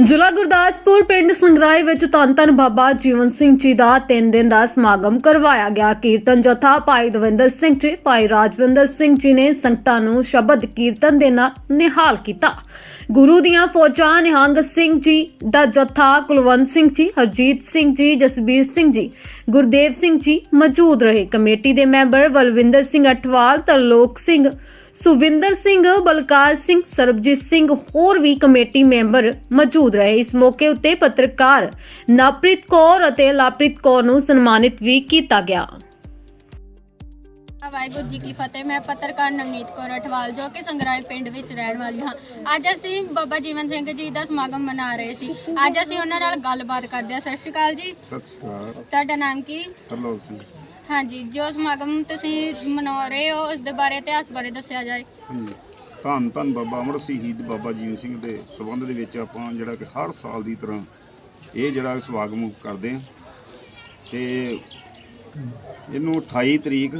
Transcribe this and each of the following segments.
ਜ਼ਿਲ੍ਹਾ ਗੁਰਦਾਸਪੁਰ ਪਿੰਡ ਸੰਗਰਾਏ ਵਿੱਚ ਧੰਨ ਧੰਨ ਬਾਬਾ ਜੀਵਨ ਸਿੰਘ ਜੀ ਦਾ 3 ਦਿਨ ਦਾ ਸਮਾਗਮ ਕਰਵਾਇਆ ਗਿਆ। ਕੀਰਤਨ ਜਥਾ ਭਾਈ ਦਵਿੰਦਰ ਸਿੰਘ ਜੀ, ਭਾਈ ਰਾਜਵਿੰਦਰ ਸਿੰਘ ਜੀ ਨੇ ਸੰਗਤਾਂ ਨੂੰ ਸ਼ਬਦ ਕੀਰਤਨ ਦੇ ਨਾਲ ਨਿਹਾਲ ਕੀਤਾ। ਗੁਰੂ ਦੀਆਂ ਫੌਜਾਂ ਨਿਹੰਗ ਸਿੰਘ ਜੀ ਦਾ ਜਥਾ ਕੁਲਵੰਤ ਸਿੰਘ ਜੀ, ਹਰਜੀਤ ਸਿੰਘ ਜੀ, ਜਸਬੀਰ ਸਿੰਘ ਜੀ, ਗੁਰਦੇਵ ਸਿੰਘ ਜੀ ਮੌਜੂਦ ਰਹੇ। ਕਮੇਟੀ ਦੇ ਮੈਂਬਰ ਬਲਵਿੰਦਰ ਸਿੰਘ ਅਠਵਾਲ ਤਰਲੋਕ ਸਿੰਘ ਸੁਵਿੰਦਰ ਸਿੰਘ ਬਲਕਾਰ ਸਿੰਘ ਸਰਬਜੀਤ ਸਿੰਘ ਹੋਰ ਵੀ ਕਮੇਟੀ ਮੈਂਬਰ ਮੌਜੂਦ ਰਹੇ। ਇਸ ਮੌਕੇ ਉੱਤੇ ਪੱਤਰਕਾਰ ਨਵਪ੍ਰੀਤ ਕੌਰ ਅਤੇ ਲਾਪ੍ਰੀਤ ਕੌਰ ਨੂੰ ਸਨਮਾਨਿਤ ਵੀ ਕੀਤਾ ਗਿਆ। ਵਾਹਿਗੁਰੂ ਜੀ ਕੀ ਫਤਿਹ। ਮੈਂ ਪੱਤਰਕਾਰ ਨਵਨੀਤ ਕੌਰ ਅਠਵਾਲ ਜੋ ਕਿ ਸੰਗਰਾਈ ਪਿੰਡ ਵਿੱਚ ਰਹਿਣ ਵਾਲੀ ਹਾਂ। ਅੱਜ ਅਸੀਂ ਬਾਬਾ ਜੀਵਨ ਸਿੰਘ ਜੀ ਦਾ ਸਮਾਗਮ ਮਨਾ ਰਹੇ ਸੀ। ਅੱਜ ਅਸੀਂ ਉਹਨਾਂ ਨਾਲ ਗੱਲਬਾਤ ਕਰਦੇ ਹਾਂ। ਸਤਿ ਸ਼੍ਰੀ ਅਕਾਲ ਜੀ। ਸਤਿ ਸ਼੍ਰੀ ਅਕਾਲ। ਤੁਹਾਡਾ ਨਾਮ ਕੀ? ਤਰਲੋਕ ਸਿੰਘ। ਹਾਂਜੀ, ਜੋ ਸਮਾਗਮ ਤੁਸੀਂ ਮਨਾ ਰਹੇ ਹੋ, ਉਸ ਦੇ ਬਾਰੇ ਇਤਿਹਾਸ ਬਾਰੇ ਦੱਸਿਆ ਜਾਏ। ਹਾਂਜੀ। ਧੰਨ ਧੰਨ ਬਾਬਾ ਅਮਰ ਸ਼ਹੀਦ ਬਾਬਾ ਜੀਵਨ ਸਿੰਘ ਦੇ ਸਬੰਧ ਦੇ ਵਿੱਚ ਆਪਾਂ ਜਿਹੜਾ ਕਿ ਹਰ ਸਾਲ ਦੀ ਤਰ੍ਹਾਂ ਇਹ ਜਿਹੜਾ ਸਵਾਗਤ ਕਰਦੇ ਹਾਂ। ਤੇ ਇਹਨੂੰ 28 ਤਰੀਕ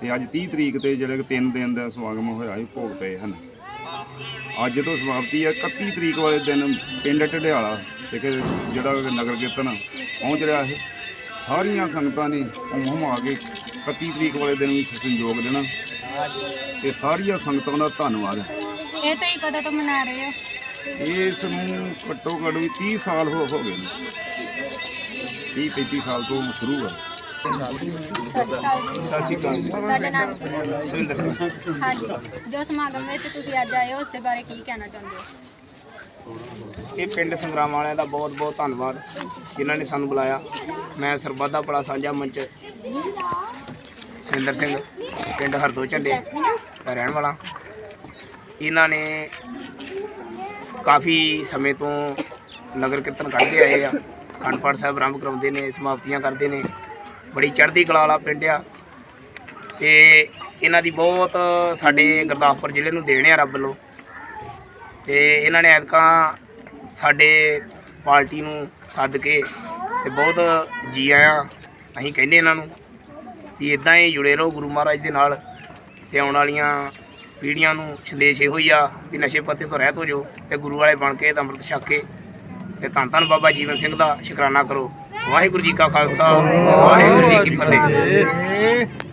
ਤੇ ਅੱਜ 30 ਤਰੀਕ ਤੇ ਜਿਹੜਾ ਕਿ 3 ਦਿਨ ਦਾ ਸਵਾਗਤ ਹੋਇਆ ਇਹ ਭੋਗ ਪਏ ਹਨ। ਅੱਜ ਤੋਂ ਸਮਾਪਤੀ ਹੈ 31 ਤਰੀਕ ਵਾਲੇ ਦਿਨ ਪਿੰਡ ਢਡਿਆਲਾ ਤੇ ਜਿਹੜਾ ਨਗਰ ਕੀਰਤਨ ਪਹੁੰਚ ਰਿਹਾ ਹੈ। ਸਾਰੀਆਂ ਸੰਗਤਾਂ ਨੇ ਹੁਮ ਆ ਕੇ 31 ਤਰੀਕ ਵਾਲੇ ਦਿਨ ਵੀ ਸੰਯੋਗ ਦੇਣਾ। ਤੇ ਸਾਰੀਆਂ ਸੰਗਤਾਂ ਦਾ ਧੰਨਵਾਦ। ਇਹ ਤੁਸੀਂ ਕਦੋਂ ਤੋਂ ਮਨਾ ਰਹੇ ਹੋ? ਇਸ ਨੂੰ ਘੱਟੋ ਘੱਟ ਵੀ 30 ਸਾਲ ਹੋ ਹੋ ਗਏ ਨੇ। 30 35 ਸਾਲ ਤੋਂ ਸ਼ੁਰੂ ਹੈ ਸਤਿ ਸ਼੍ਰੀ ਅਕਾਲ ਤੁਹਾਡਾ ਨਾਮ ਕੀ ਹੈ? ਸੁਰਿੰਦਰ ਸਿੰਘ। ਹਾਂਜੀ। ਜੋ ਸਮਾਗਮ ਵਿੱਚ ਤੁਸੀਂ ਅੱਜ ਆਏ ਹੋ ਉਸ ਦੇ ਬਾਰੇ ਕੀ ਕਹਿਣਾ ਚਾਹੁੰਦੇ ਹੋ? ਇਹ ਪਿੰਡ ਸੰਗਰਾਮ ਵਾਲਿਆਂ ਦਾ ਬਹੁਤ ਬਹੁਤ ਧੰਨਵਾਦ ਜਿਨ੍ਹਾਂ ਨੇ ਸਾਨੂੰ ਬੁਲਾਇਆ। ਮੈਂ ਸਰਬੱਤ ਦਾ ਭਲਾ ਸਾਂਝਾ ਮੰਚ ਸੁਰਿੰਦਰ ਸਿੰਘ, ਪਿੰਡ ਹਰਦੋ ਝੰਡੇ ਦਾ ਰਹਿਣ ਵਾਲਾ। ਇਹਨਾਂ ਨੇ ਕਾਫੀ ਸਮੇਂ ਤੋਂ ਨਗਰ ਕੀਰਤਨ ਕੱਢਦੇ ਆਏ ਆ। ਅਖੰਡ ਸਾਹਿਬ ਆਰੰਭ ਕਰਾਉਂਦੇ ਨੇ, ਸਮਾਪਤੀਆਂ ਕਰਦੇ ਨੇ। ਬੜੀ ਚੜ੍ਹਦੀ ਕਲਾ ਵਾਲਾ ਪਿੰਡ ਆ। ਤੇ ਇਹਨਾਂ ਦੀ ਬਹੁਤ ਸਾਡੇ ਗੁਰਦਾਸਪੁਰ ਜ਼ਿਲ੍ਹੇ ਨੂੰ ਦੇਣ ਆ ਰੱਬ ਵੱਲੋਂ। ਤੇ ਇਹਨਾਂ ਨੇ ਐਤਕਾਂ ਸਾਡੇ ਪਾਰਟੀ ਨੂੰ ਸੱਦ ਕੇ ਤੇ ਬਹੁਤ ਜੀ ਆਇਆਂ। ਅਸੀਂ ਕਹਿੰਦੇ ਇਹਨਾਂ ਨੂੰ ਵੀ ਇਦਾਂ ਹੀ ਜੁੜੇ ਰਹੋ ਗੁਰੂ ਮਹਾਰਾਜ ਦੇ ਨਾਲ ਤੇ ਆਉਣ ਵਾਲੀਆਂ ਪੀੜ੍ਹੀਆਂ ਨੂੰ ਸੰਦੇਸ਼ ਇਹੋ ਹੀ ਆ ਵੀ ਨਸ਼ੇ ਪੱਤੇ ਤੋਂ ਰਹਿਤ ਹੋ ਜਾਓ ਤੇ ਗੁਰੂ ਵਾਲੇ ਬਣ ਕੇ ਤਾਂ ਅੰਮ੍ਰਿਤ ਛਕ ਕੇ ਤੇ ਧੰਨ ਧੰਨ ਬਾਬਾ ਜੀਵਨ ਸਿੰਘ ਦਾ ਸ਼ੁਕਰਾਨਾ ਕਰੋ। ਵਾਹਿਗੁਰੂ ਜੀ ਕਾ ਖਾਲਸਾ, ਵਾਹਿਗੁਰੂ ਜੀ ਕੀ ਫਤਿਹ।